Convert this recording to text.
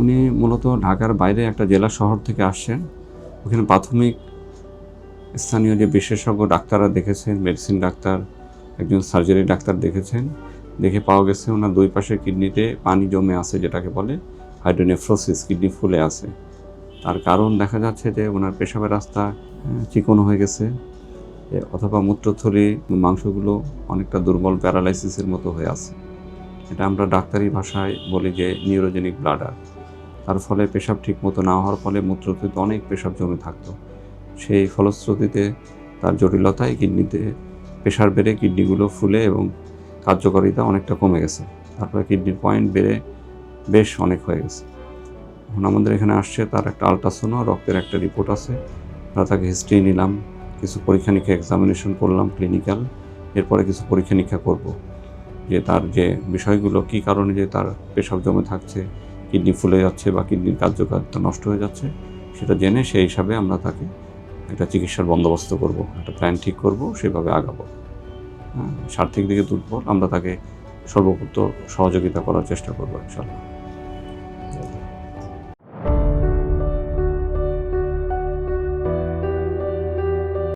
উনি মূলত ঢাকার বাইরে একটা জেলা শহর থেকে আসছেন। ওখানে প্রাথমিক স্থানীয় যে বিশেষজ্ঞ ডাক্তাররা দেখেছেন মেডিসিন ডাক্তার একজন সার্জারি ডাক্তার দেখেছেন দেখে পাওয়া গেছে ওনার দুই পাশের কিডনিতে পানি জমে আছে যেটাকে বলে হাইড্রোনেফ্রোসিস কিডনি ফুলে আছে। তার কারণ দেখা যাচ্ছে যে ওনার পেশাবের রাস্তা আহ, চিকন হয়ে গেছে অথবা মূত্রথলি মাংসগুলো অনেকটা দুর্বল প্যারালাইসিসের মতো হয়ে আছে। এটা আমরা ডাক্তারি ভাষায় বলি যে নিউরোজেনিক ব্লাডার তার ফলে পেশাব ঠিক মতো না হওয়ার ফলে মূত্রথলিতে অনেক পেশাব জমে থাকতো। সেই ফলশ্রুতিতে তার জটিলতায় কিডনিতে প্রেশার বেড়ে কিডনিগুলো ফুলে এবং কার্যকারিতা অনেকটা কমে গেছে। তারপরে কিডনির পয়েন্ট বেড়ে বেশ অনেক হয়ে গেছে। এখন আমাদের এখানে আসছে তার একটা আলট্রাসোনো, রক্তের একটা রিপোর্ট আছে। আমরা তাকে হিস্ট্রি নিলাম, কিছু পরীক্ষা নিরীক্ষা এক্সামিনেশন করলাম ক্লিনিক্যাল এরপরে কিছু পরীক্ষা নিরীক্ষা করব। যে তার যে বিষয়গুলো, কী কারণে যে তার পেশাব জমে থাকছে কিডনি ফুলে যাচ্ছে বা কিডনির কার্যকারিতা নষ্ট হয়ে যাচ্ছে সেটা জেনে সেই হিসাবে আমরা তাকে একটা চিকিৎসার বন্দোবস্ত করব একটা প্ল্যান ঠিক করব সেভাবে আগাবো। হ্যাঁ, স্বার্থিক দিকে দুর্বল আমরা তাকে সর্বপ্রত সহযোগিতা করার চেষ্টা করব ইনশাল্লাহ